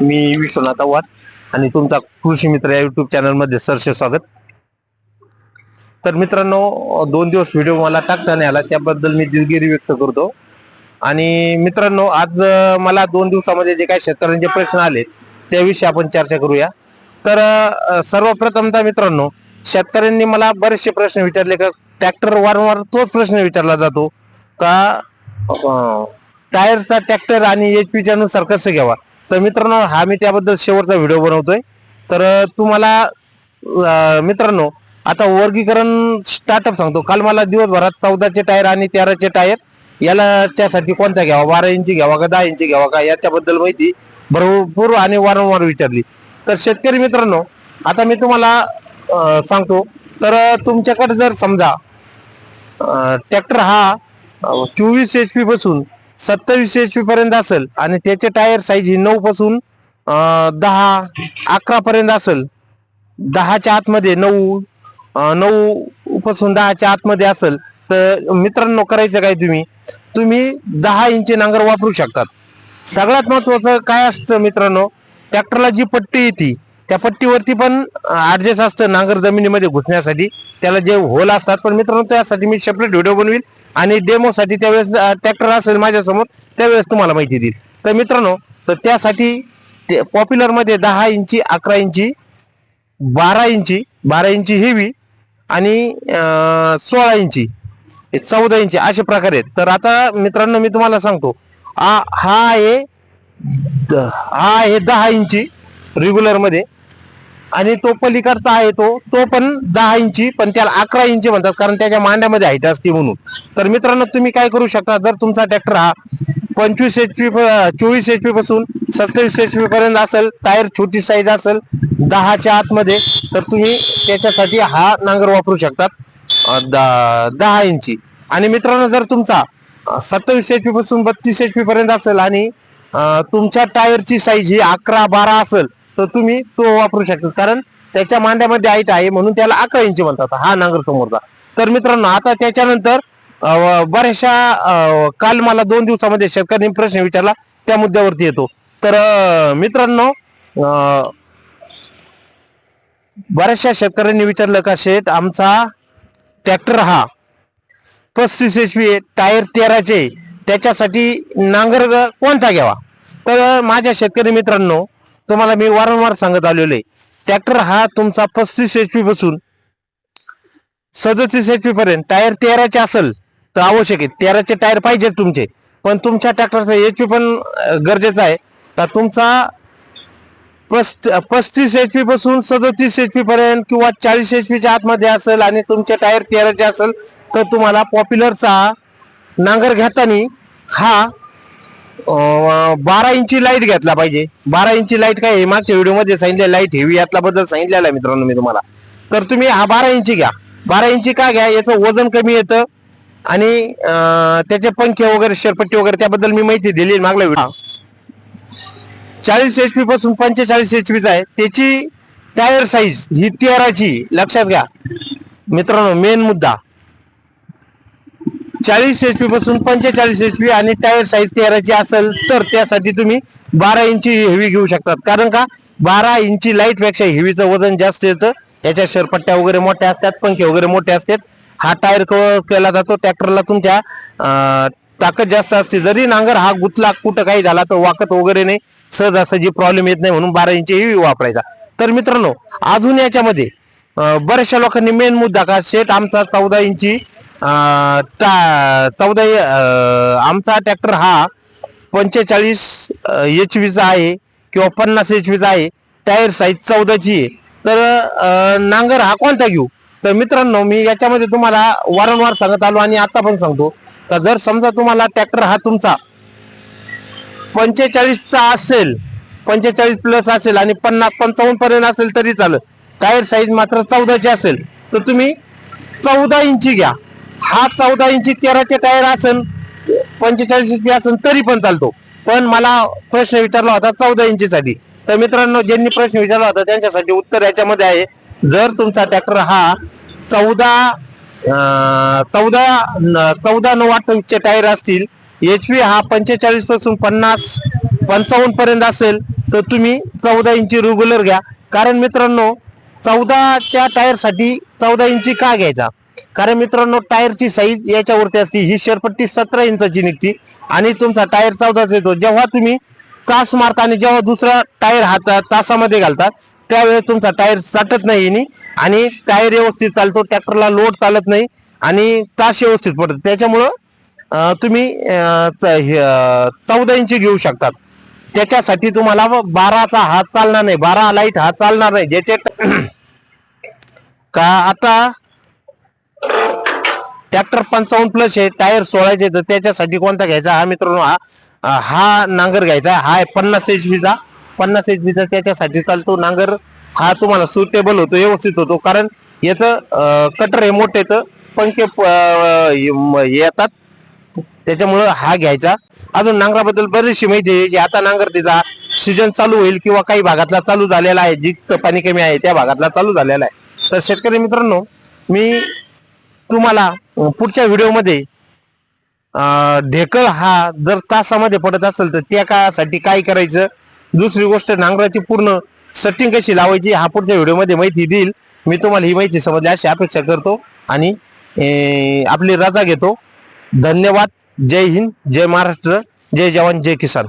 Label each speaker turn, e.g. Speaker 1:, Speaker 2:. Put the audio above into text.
Speaker 1: मी विश्वनाथ आव्हाड आणि तुमचा कृषी मित्र या युट्यूब चॅनलमध्ये सरसे स्वागत. तर मित्रांनो दोन दिवस व्हिडिओ मला टाकता नाही आला त्याबद्दल मी दिलगिरी व्यक्त करतो. आणि मित्रांनो आज मला दोन दिवसामध्ये जे काही शेतकऱ्यांचे प्रश्न आले त्याविषयी आपण चर्चा करूया. तर अं, सर्वप्रथमतः मित्रांनो शेतकऱ्यांनी मला बरेचसे प्रश्न विचारले का ट्रॅक्टर वारंवार तोच प्रश्न विचारला जातो का टायरचा ट्रॅक्टर आणि एच पीच्या नुसार कसं घ्यावा? तर मित्रांनो हा मी त्याबद्दल शेवटचा व्हिडिओ बनवतोय. तर तुम्हाला मित्रांनो आता वर्गीकरण स्टार्टअप सांगतो. काल मला दिवसभरात चौदाचे टायर आणि तेराचे टायर यालाच्यासाठी कोणत्या कोणता घ्यावा? बारा इंची घ्यावा का दहा इंची घ्यावा का? याच्याबद्दल माहिती भरपूर आणि वारंवार विचारली. तर शेतकरी मित्रांनो आता मी तुम्हाला सांगतो. तर तुमच्याकडे जर समजा ट्रॅक्टर हा चोवीस एच पी पासून सत्तावीस एच पी पर्यंत असेल आणि त्याचे टायर साईज ही नऊ पासून दहा अकरा पर्यंत असेल. दहाच्या आतमध्ये नऊ नऊ पासून दहाच्या आतमध्ये असेल. तर मित्रांनो करायचं काय तुम्ही? तुम्ही दहा इंची नांगर वापरू शकतात. सगळ्यात महत्वाचं काय असतं मित्रांनो? ट्रॅक्टरला जी पट्टी येते त्या पट्टीवरती पण ऍडजस्ट असतं नांगर जमिनीमध्ये घुसण्यासाठी. त्याला जे होल असतात पण मित्रांनो त्यासाठी मी सेपरेट व्हिडिओ बनवील आणि डेमोसाठी त्यावेळेस ट्रॅक्टर असेल माझ्यासमोर त्यावेळेस तुम्हाला माहिती देईल. तर मित्रांनो तर त्यासाठी पॉप्युलरमध्ये दहा इंची अकरा इंची बारा इंची बारा इंची हेवी आणि सोळा इंची चौदा इंची असे प्रकारे आहेत. तर आता मित्रांनो मी तुम्हाला सांगतो हा हा आहे द- हा आहे दहा इंची रेग्युलरमध्ये आणि तो पलीकडचा आहे तो तो पण दहा इंची पण त्याला अकरा इंची म्हणतात कारण त्याच्या मांड्यामध्ये हाईट असते म्हणून. तर मित्रांनो तुम्ही काय करू शकता जर तुमचा ट्रॅक्टर हा पंचवीस एच पी चोवीस एच पी पासून सत्तावीस एच पी पर्यंत असेल टायर छोटी साईज असेल दहाच्या आतमध्ये तर तुम्ही त्याच्यासाठी हा नांगर वापरू शकतात द- दहा इंची. आणि मित्रांनो जर तुमचा सत्तावीस एच पी पासून बत्तीस एच पी पर्यंत असेल आणि तुमच्या टायरची साईज ही अकरा बारा असेल तर तुम्ही तो वापरू शकता. कारण त्याच्या मांड्यामध्ये आईट आहे म्हणून त्याला अकरा इंची म्हणतात. हा नांगर समोरचा. तर मित्रांनो आता त्याच्यानंतर अं, बऱ्याचशा काल मला दोन दिवसामध्ये शेतकऱ्यांनी प्रश्न विचारला त्या मुद्द्यावरती येतो. तर मित्रांनो बऱ्याचशा शेतकऱ्यांनी विचारलं का शेठ आमचा ट्रॅक्टर हा पस्तीस एच पी टायर तेराचे त्याच्यासाठी नांगर कोणता घ्यावा? तर माझ्या शेतकरी मित्रांनो तुम्हाला मी वारंवार सांगत आलेलो आहे. ट्रॅक्टर हा तुमचा पस्तीस एच पी पासून सदतीस एच पी पर्यंत टायर तेराचे असेल तर आवश्यक आहे. तेराचे टायर पाहिजेत तुमचे. पण तुमच्या ट्रॅक्टरचा एच पी पण गरजेचा गरजेचं आहे. का तुमचा पस्त पस्तीस एच पी पासून सदतीस एच पी पर्यंत किंवा चाळीस एच पीच्या आतमध्ये असेल आणि तुमचे टायर तेराचे असेल तर तुम्हाला पॉप्युलरचा नांगर घेताना हा बारा इंची लाइट घेतला पाहिजे. बारा इंची लाइट काय आहे? मागच्या व्हिडिओमध्ये सांगितले लाइट हेवी यातला बद्दल सांगितलेला आहे मित्रांनो मी तुम्हाला. तर तुम्ही हा बारा इंची घ्या. बारा इंची का घ्या? याचं वजन कमी येतं आणि त्याचे पंखे वगैरे शेरपट्टी वगैरे त्याबद्दल मी माहिती दिली मागल्या व्हिडिओ चाळीस एच पी पासून पंचेचाळीस एच पीचा आहे. त्याची टायर साईज ही तेराची. लक्षात घ्या. मित्रांनो मेन मुद्दा. चाळीस एच पी पासून पंचेचाळीस एच पी आणि टायर साईज तेराची असेल तर त्यासाठी तुम्ही बारा इंची हेवी घेऊ शकतात. कारण का? बारा इंची लाईटपेक्षा हेवीचं वजन जास्त येतं. याच्या शेरपट्ट्या वगैरे मोठ्या असतात पंखे वगैरे मोठे असतात. हा टायर कव्हर केला जातो. ट्रॅक्टरला तुमच्या ताकद जास्त असते. जरी नांगर हा गुतला कुठं काही झाला तर वाकत वगैरे नाही. सहजासहजी प्रॉब्लेम येत नाही म्हणून बारा इंची हेवी वापरायचा. तर मित्रांनो अजून याच्यामध्ये बऱ्याचशा लोकांनी मेन मुद्दा का? शेट आमचा चौदा इंची टा- चौदा आमचा ट्रॅक्टर हा पंचेचाळीस एच वीचा आहे किंवा पन्नास एच वीचा आहे. टायर साईज चौदाची आहे. तर नांगर हा कोणता घेऊ? तर मित्रांनो मी याच्यामध्ये तुम्हाला वारंवार सांगत आलो आणि आता पण सांगतो. तर जर समजा तुम्हाला ट्रॅक्टर हा तुमचा पंचेचाळीसचा असेल पंचेचाळीस प्लस असेल आणि पन्नास पंचावन्न पर्यंत असेल तरी चालेल. टायर साईज मात्र चौदाची असेल. तर तुम्ही चौदा इंची घ्या. हा चौदा इंची तेराचे टायर असेल पंचेचाळीस इंची असेल तरी पण चालतो. पण मला प्रश्न विचारला होता चौदा इंचीसाठी तर मित्रांनो ज्यांनी प्रश्न विचारला होता त्यांच्यासाठी उत्तर याच्यामध्ये आहे. जर तुमचा ट्रॅक्टर हा चौदा चौदा न- चौदा नऊ अठ्ठावीसचे टायर असतील एच पी हा पंचेचाळीसपासून पन्नास पंचावन्न पर्यंत असेल तर तुम्ही चौदा इंची रेग्युलर घ्या. कारण मित्रांनो चौदाच्या टायरसाठी चौदा इंची का घ्यायचा? कारण मित्रांनो टायरची साईज याच्यावरती असते. ही शेरपट्टी सतरा इंचाची निघते. आणि तुमचा टायर चौदाचा येतो. जेव्हा तुम्ही तास मारता आणि जेव्हा दुसरा टायर हातात तासामध्ये घालतात त्यावेळेस तुमचा टायर साठत नाही आणि टायर व्यवस्थित चालतो. ट्रॅक्टरला लोड चालत नाही. आणि तास व्यवस्थित पडत त्याच्यामुळं तुम्ही चौदा इंची घेऊ शकतात. त्याच्यासाठी तुम्हाला बाराचा हात चालणार नाही. बारा लाइट हात चालणार नाही. ज्याचे का आता ट्रॅक्टर पंचावन्न प्लस आहे टायर सोळाचे तर त्याच्यासाठी कोणता घ्यायचा? हा मित्रांनो हा हा नांगर घ्यायचा. हा आहे पन्नास एच पीचा पन्नास एच पीचा त्याच्यासाठी चालतो नांगर. हा तुम्हाला सुटेबल होतो व्यवस्थित होतो. कारण याचं कटर हे मोठे तर पंखे येतात. त्याच्यामुळं हा घ्यायचा. अजून नांगराबद्दल बरीचशी माहिती आहे की आता नांगर तिचा सीजन चालू होईल किंवा काही भागातला चालू झालेला आहे जिथं पाणी कमी आहे त्या भागातला चालू झालेला आहे. तर शेतकरी मित्रांनो मी तुम्हाला पुढच्या व्हिडिओमध्ये ढेकळ हा जर तासामध्ये पडत असेल तर त्या काळासाठी काय करायचं? दुसरी गोष्ट नांगराची पूर्ण सेटिंग कशी लावायची हा पुढच्या व्हिडिओमध्ये माहिती देईल. मी तुम्हाला ही माहिती समजली अशी अपेक्षा करतो आणि आपली रजा घेतो. धन्यवाद. जय हिंद जय महाराष्ट्र जय जवान जय किसान.